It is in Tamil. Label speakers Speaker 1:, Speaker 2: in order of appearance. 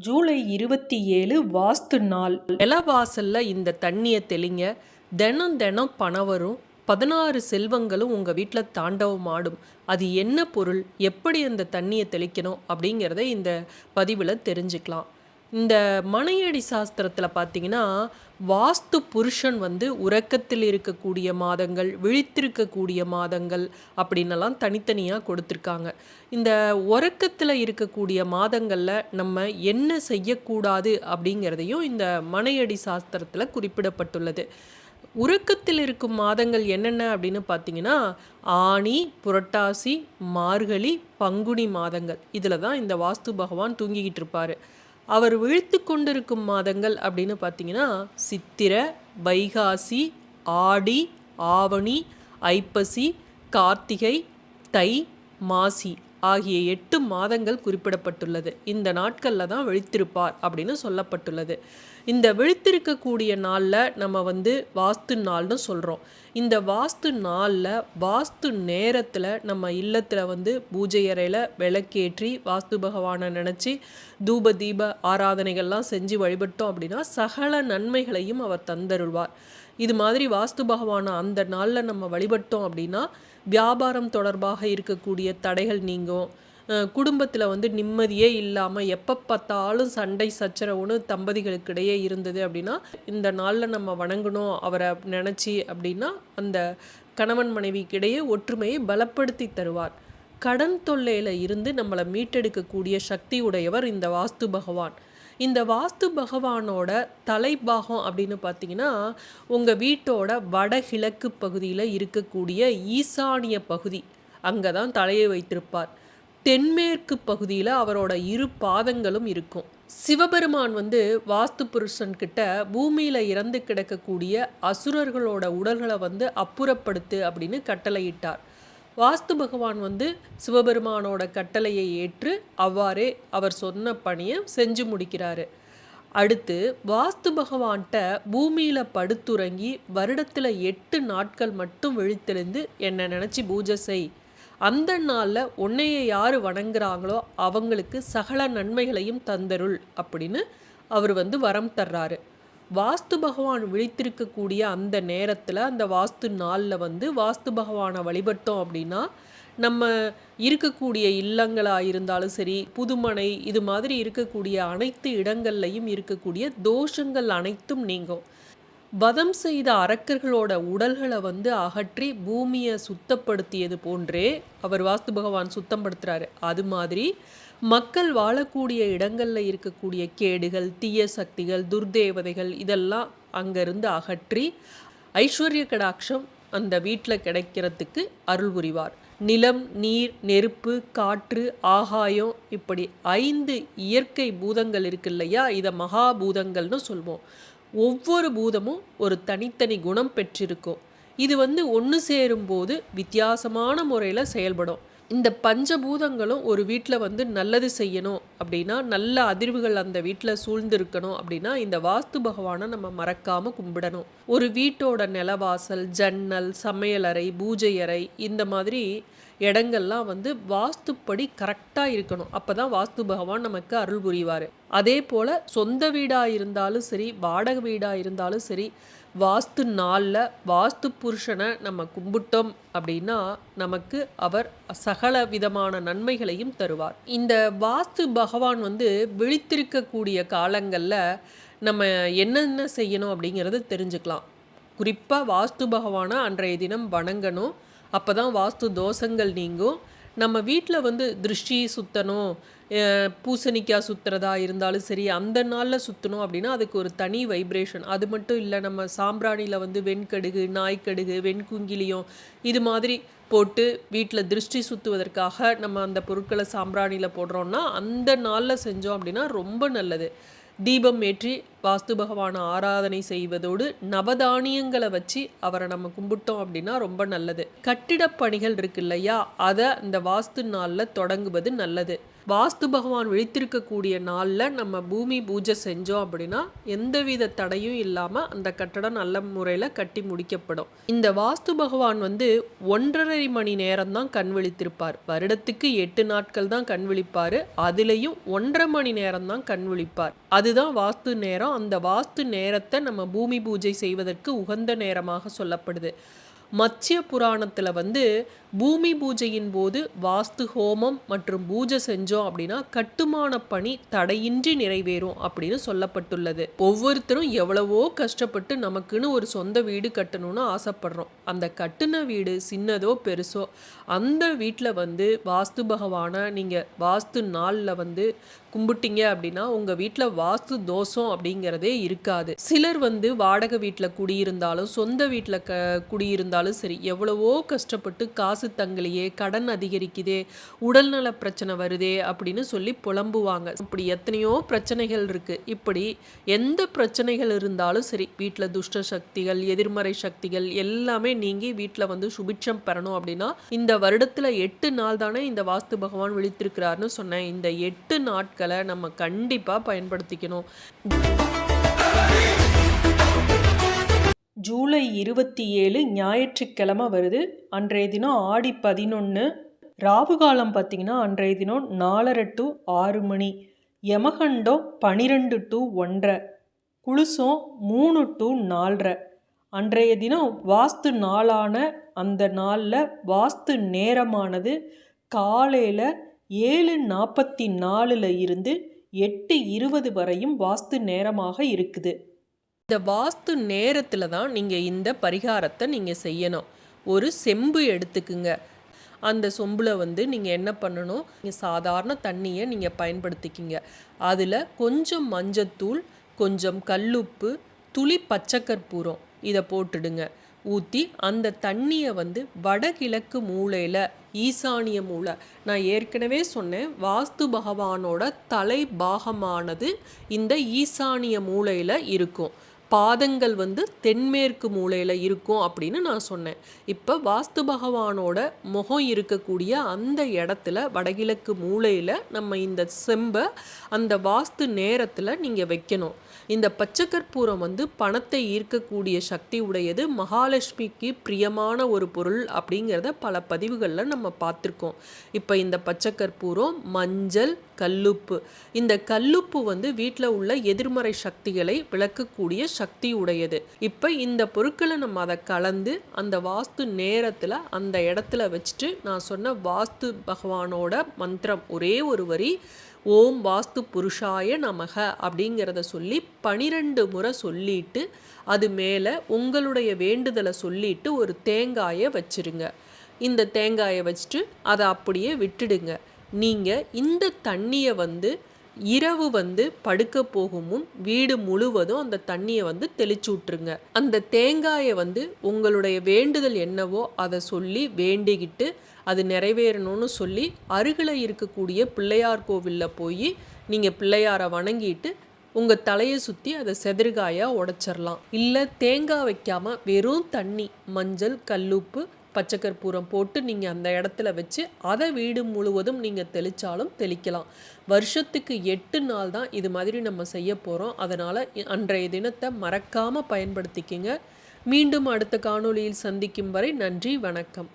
Speaker 1: ஜூலை இருபத்தி ஏழு வாஸ்து நாள். நிலவாசல்ல இந்த தண்ணியை தெளிங்க தினம் தினம் பணம் வரும். பதினாறு செல்வங்களும் உங்கள் வீட்டில் தாண்டவம் ஆடும் அது என்ன பொருள்? எப்படி அந்த தண்ணியை தெளிக்கணும்? அப்படிங்கிறத இந்த பதிவில் தெரிஞ்சுக்கலாம். இந்த மனையடி சாஸ்திரத்தில் பார்த்தீங்கன்னா வாஸ்து புருஷன் வந்து உறக்கத்தில் இருக்கக்கூடிய மாதங்கள் விழித்திருக்கக்கூடிய மாதங்கள் அப்படின்னலாம் தனித்தனியாக கொடுத்துருக்காங்க. இந்த உறக்கத்தில் இருக்கக்கூடிய மாதங்களில் நம்ம என்ன செய்யக்கூடாது அப்படிங்கிறதையும் இந்த மனையடி சாஸ்திரத்தில் குறிப்பிடப்பட்டுள்ளது. உறக்கத்தில் இருக்கும் மாதங்கள் என்னென்ன அப்படின்னு பார்த்தீங்கன்னா ஆனி புரட்டாசி மார்கழி பங்குனி மாதங்கள். இதில் தான் இந்த வாஸ்து பகவான் தூங்கிக்கிட்டு இருப்பார். அவர் விழித்து கொண்டிருக்கும் மாதங்கள் அப்படின்னு பார்த்தீங்கன்னா சித்திர வைகாசி ஆடி ஆவணி ஐப்பசி கார்த்திகை தை மாசி. ஆகிய எட்டு மாதங்கள் குறிப்பிடப்பட்டுள்ளது. இந்த நாட்களில் தான் விழித்திருப்பார் அப்படின்னு சொல்லப்பட்டுள்ளது. இந்த விழித்திருக்கக்கூடிய நாளில் நம்ம வந்து வாஸ்து நாள்னு சொல்கிறோம் இந்த வாஸ்து நாளில் வாஸ்து நேரத்தில் நம்ம இல்லத்தில் வந்து பூஜை அறையில் விளக்கேற்றி வாஸ்து பகவானை நினச்சி தூப தீப ஆராதனைகள்லாம் செஞ்சு வழிபட்டோம் அப்படின்னா சகல நன்மைகளையும் அவர் தந்தருள்வார். இது மாதிரி வாஸ்து பகவானை அந்த நாளில் நம்ம வழிபட்டோம் அப்படின்னா வியாபாரம் தொடர்பாக இருக்கக்கூடிய தடைகள் நீங்கும். குடும்பத்தில் வந்து நிம்மதியே இல்லாமல் எப்போ பார்த்தாலும் சண்டை சச்சரவுன்னு தம்பதிகளுக்கு இடையே இருந்தது அப்படின்னா இந்த நாளில் நம்ம வணங்கணும் அவரை நினச்சி அப்படின்னா அந்த கணவன் மனைவிக்கிடையே ஒற்றுமையை பலப்படுத்தி தருவார். கடன் தொல்லையில் இருந்து நம்மளை மீட்டெடுக்கக்கூடிய சக்தி உடையவர் இந்த வாஸ்து பகவான். இந்த வாஸ்து பகவானோட தலைபாகம் அப்படின்னு பார்த்தீங்கன்னா உங்கள் வீட்டோட வடகிழக்கு பகுதியில் இருக்கக்கூடிய ஈசானிய பகுதி. அங்கே தான் தலையை வைத்திருப்பார். தென்மேற்கு பகுதியில் அவரோட இரு பாதங்களும் இருக்கும். சிவபெருமான் வந்து வாஸ்து புருஷன்கிட்ட பூமியில் இறந்து கிடக்கக்கூடிய அசுரர்களோட உடல்களை வந்து அப்புறப்படுத்து அப்படின்னு கட்டளையிட்டார். வாஸ்து பகவான் வந்து சிவபெருமானோட கட்டளையை ஏற்று அவ்வாறே அவர் சொன்ன பணியை செஞ்சு முடிக்கிறாரு. அடுத்து வாஸ்து பகவான்கிட்ட பூமியில் படுத்துறங்கி வருடத்தில் எட்டு நாட்கள் மட்டும் விழித்தெழுந்து என்னை நினச்சி பூஜை செய். அந்த நாளில் உன்னையை யார் வணங்குறாங்களோ அவங்களுக்கு சகல நன்மைகளையும் தந்தருள் அப்படின்னு அவர் வந்து வரம் தர்றாரு. வாஸ்து பகவான் விழித்திருக்கக்கூடிய அந்த நேரத்தில் அந்த வாஸ்து நாளில் வந்து வாஸ்து பகவானை வழிபட்டோம் அப்படின்னா நம்ம இருக்கக்கூடிய இல்லங்களாக இருந்தாலும் சரி புதுமனை இது மாதிரி இருக்கக்கூடிய அனைத்து இடங்கள்லையும் இருக்கக்கூடிய தோஷங்கள் அனைத்தும் நீங்கும். வதம் செய்த அரக்கர்களோட உடல்களை வந்து அகற்றி பூமியை சுத்தப்படுத்தியது போன்றே அவர் வாஸ்து பகவான் சுத்தம் படுத்துறாரு. அது மாதிரி மக்கள் வாழக்கூடிய இடங்களில் இருக்கக்கூடிய கேடுகள் தீய சக்திகள் துர்தேவதைகள் இதெல்லாம் அங்கேருந்து அகற்றி ஐஸ்வர்ய கடாட்சம் அந்த வீட்டில் கிடைக்கிறதுக்கு அருள் புரிவார். நிலம் நீர் நெருப்பு காற்று ஆகாயம் இப்படி ஐந்து இயற்கை பூதங்கள் இருக்கு இல்லையா? இதை மகாபூதங்கள்னு சொல்வோம். ஒவ்வொரு பூதமும் ஒரு தனித்தனி குணம் பெற்றிருக்கும். இது வந்து ஒன்று சேரும்போது வித்தியாசமான முறையில் செயல்படும். இந்த பஞ்சபூதங்களும் ஒரு வீட்டில் வந்து நல்லது செய்யணும் அப்படின்னா நல்ல அதிர்வுகள் அந்த வீட்டில் சூழ்ந்திருக்கணும் அப்படின்னா இந்த வாஸ்து பகவானை நம்ம மறக்காமல் கும்பிடணும். ஒரு வீட்டோட நிலவாசல் ஜன்னல் சமையலறை பூஜை அறை இந்த மாதிரி இடங்கள்லாம் வந்து வாஸ்துப்படி கரெக்டாக இருக்கணும். அப்போ தான் வாஸ்து பகவான் நமக்கு அருள் புரிவார். அதே போல் சொந்த வீடாக இருந்தாலும் சரி வாடகை வீடாக இருந்தாலும் சரி வாஸ்து நாளில் வாஸ்து புருஷனை நம்ம கும்பிட்டோம் அப்படின்னா நமக்கு அவர் சகல விதமான நன்மைகளையும் தருவார். இந்த வாஸ்து பகவான் வந்து விழித்திருக்கக்கூடிய காலங்களில் நம்ம என்னென்ன செய்யணும் அப்படிங்கிறத தெரிஞ்சுக்கலாம். குறிப்பாக வாஸ்து பகவானை அன்றைய தினம் வணங்கணும் அப்போ தான் வாஸ்து தோஷங்கள் நீங்கும். நம்ம வீட்டில் வந்து திருஷ்டி சுற்றணும் பூசணிக்காய் சுற்றுறதா இருந்தாலும் சரி அந்த நாளில் சுற்றணும் அப்படின்னா அதுக்கு ஒரு தனி வைப்ரேஷன் அது மட்டும் இல்லை நம்ம சாம்பிராணியில் வந்து வெண்கடுகு நாய்க்கடுகு வெண்குங்கிலியம் இது மாதிரி போட்டு வீட்டில் திருஷ்டி சுற்றுவதற்காக நம்ம அந்த பொருட்களை சாம்பிராணியில் போடுறோன்னா அந்த நாளில் செஞ்சோம் அப்படின்னா ரொம்ப நல்லது. தீபம் ஏற்றி வாஸ்து பகவானை ஆராதனை செய்வதோடு நவதானியங்களை வச்சு அவரை நம்ம கும்பிட்டோம் அப்படின்னா ரொம்ப நல்லது. கட்டிடப் பணிகள் இருக்கு இல்லையா? அதை இந்த வாஸ்து நாளில் தொடங்குவது நல்லது. வாஸ்து பகவான் விழித்திருக்கக்கூடிய நாளில் நம்ம பூமி பூஜை செஞ்சோம் அப்படின்னா எந்தவித தடையும் இல்லாமல் அந்த கட்டடம் நல்ல முறையில் கட்டி முடிக்கப்படும். இந்த வாஸ்து பகவான் வந்து ஒன்றரை மணி நேரம் தான் கண் விழித்திருப்பார். வருடத்துக்கு எட்டு நாட்கள் தான் கண் விழிப்பார். அதுலேயும் ஒன்றரை மணி நேரம் தான் கண் விழிப்பார். அதுதான் வாஸ்து நேரம். அந்த வாஸ்து நேரத்தை நம்ம பூமி பூஜை செய்வதற்கு உகந்த நேரமாக சொல்லப்படுது. மத்ய புராணத்தில் வந்து பூமி பூஜையின் போது வாஸ்து ஹோமம் மற்றும் பூஜை செஞ்சோம் அப்படின்னா கட்டுமான பணி தடையின்றி நிறைவேறும் அப்படின்னு சொல்லப்பட்டுள்ளது. ஒவ்வொருத்தரும் எவ்வளவோ கஷ்டப்பட்டு நமக்குன்னு ஒரு சொந்த வீடு கட்டணும்னு ஆசைப்படுறோம். அந்த கட்டுன வீடு சின்னதோ பெருசோ அந்த வீட்டில் வந்து வாஸ்து பகவானை நீங்கள் வாஸ்து நாளில் வந்து கும்பிட்டீங்க அப்படின்னா உங்கள் வீட்டில் வாஸ்து தோஷம் அப்படிங்கிறதே இருக்காது. சிலர் வந்து வாடகை வீட்டில் குடியிருந்தாலும் சொந்த வீட்டில் க குடியிருந்தாலும் சரி எவ்வளவோ கஷ்டப்பட்டு காசு தங்கலையே கடன் அதிகரிக்குதே உடல்நல பிரச்சனை வருதே அப்படின்னு சொல்லி புலம்புவாங்க. இப்படி எத்தனையோ பிரச்சனைகள் இருக்குது இப்படி எந்த பிரச்சனைகள் இருந்தாலும் சரி வீட்டில் துஷ்ட சக்திகள் எதிர்மறை சக்திகள் எல்லாமே நீங்கி வீட்டில் வந்து சுபிட்சம் பெறணும் அப்படின்னா இந்த வருடத்தில் எட்டு நாள் தானே இந்த வாஸ்து பகவான் விழித்திருக்கிறாருன்னு சொன்னேன். இந்த எட்டு நாட்களை நம்ம கண்டிப்பாக பயன்படுத்திக்கணும். ஜூலை இருபத்தி ஏழு ஞாயிற்றுக்கிழமை வருது. அன்றைய தினம் ஆடி பதினொன்று ராகு காலம் பார்த்தீங்கன்னா அன்றைய தினம் நாலரை டு ஆறு மணி. யமகண்டம் பனிரெண்டு டு ஒன்றரை. குளுசம் மூணு டு நாலரை. அன்றைய தினம் வாஸ்து நாளான அந்த நாளில் வாஸ்து நேரமானது காலையில் ஏழு நாற்பத்தி நாலில் இருந்து எட்டு இருபது வரையும் வாஸ்து நேரமாக இருக்குது. இந்த வாஸ்து நேரத்தில் தான் நீங்கள் இந்த பரிகாரத்தை நீங்கள் செய்யணும். ஒரு செம்பு எடுத்துக்குங்க. அந்த சொம்பில் வந்து நீங்கள் என்ன பண்ணணும்? நீங்கள் சாதாரண தண்ணியை நீங்கள் பயன்படுத்திக்கிங்க. அதில் கொஞ்சம் மஞ்சத்தூள் கொஞ்சம் கல்லுப்பு துளி பச்சைக்கற்பூரம் இதை போட்டுடுங்க. ஊற்றி அந்த தண்ணியை வந்து வடகிழக்கு மூலையில் ஈசானிய மூலை. நான் ஏற்கனவே சொன்னேன் வாஸ்து பகவானோட தலை பாகமானது இந்த ஈசானிய மூலையில் இருக்கும். பாதங்கள் வந்து தென்மேற்கு மூலையில் இருக்கும் அப்படின்னு நான் சொன்னேன். இப்போ வாஸ்து பகவானோட முகம் இருக்கக்கூடிய அந்த இடத்துல வடகிழக்கு மூலையில் நம்ம இந்த செம்பை அந்த வாஸ்து நேரத்தில் நீங்கள் வைக்கணும். இந்த பச்சைக்கற்பூரம் வந்து பணத்தை ஈர்க்கக்கூடிய சக்தி உடையது. மகாலட்சுமிக்கு பிரியமான ஒரு பொருள் அப்படிங்கிறத பல பதிவுகளில் நம்ம பார்த்துருக்கோம். இப்போ இந்த பச்சைக்கற்பூரம் மஞ்சள் கல்லுப்பு. இந்த கல்லுப்பு வந்து வீட்டில் உள்ள எதிர்மறை சக்திகளை விளக்கக்கூடிய சக்தி உடையது. இப்போ இந்த பொருட்களை நம்ம அதை கலந்து அந்த வாஸ்து நேரத்தில் அந்த இடத்துல வச்சுட்டு நான் சொன்ன வாஸ்து பகவானோட மந்திரம் ஒரே ஒரு வரி ஓம் வாஸ்து புருஷாய நமக அப்படிங்கிறத சொல்லி பனிரெண்டு முறை சொல்லிட்டு அது மேலே உங்களுடைய வேண்டுதலை சொல்லிட்டு ஒரு தேங்காயை வச்சிருங்க. இந்த தேங்காயை வச்சுட்டு அதை அப்படியே விட்டுடுங்க. நீங்கள் இந்த தண்ணியை வந்து இரவு வந்து படுக்க போகும் முன் வீடு முழுவதும் அந்த தண்ணியை வந்து தெளிச்சு விட்ருங்க அந்த தேங்காயை வந்து உங்களுடைய வேண்டுதல் என்னவோ அதை சொல்லி வேண்டிக்கிட்டு அது நிறைவேறணும்னு சொல்லி அருகில் இருக்கக்கூடிய பிள்ளையார் கோவிலில் போய் நீங்கள் பிள்ளையாரை வணங்கிட்டு உங்கள் தலையை சுற்றி அதை செதிர்காயாக உடச்சிடலாம் இல்லை தேங்காய் வைக்காமல் வெறும் தண்ணி மஞ்சள் கல்லுப்பு பச்சைக்கற்பூரம் போட்டு நீங்கள் அந்த இடத்துல வச்சு அதை வீடு முழுவதும் நீங்கள் தெளித்தாலும் தெளிக்கலாம். வருஷத்துக்கு எட்டு நாள் தான் இது மாதிரி நம்ம செய்ய போகிறோம் அதனால் அன்றைய தினத்தை மறக்காமல் பயன்படுத்திக்கிங்க. மீண்டும் அடுத்த காணொளியில் சந்திக்கும் வரை நன்றி வணக்கம்.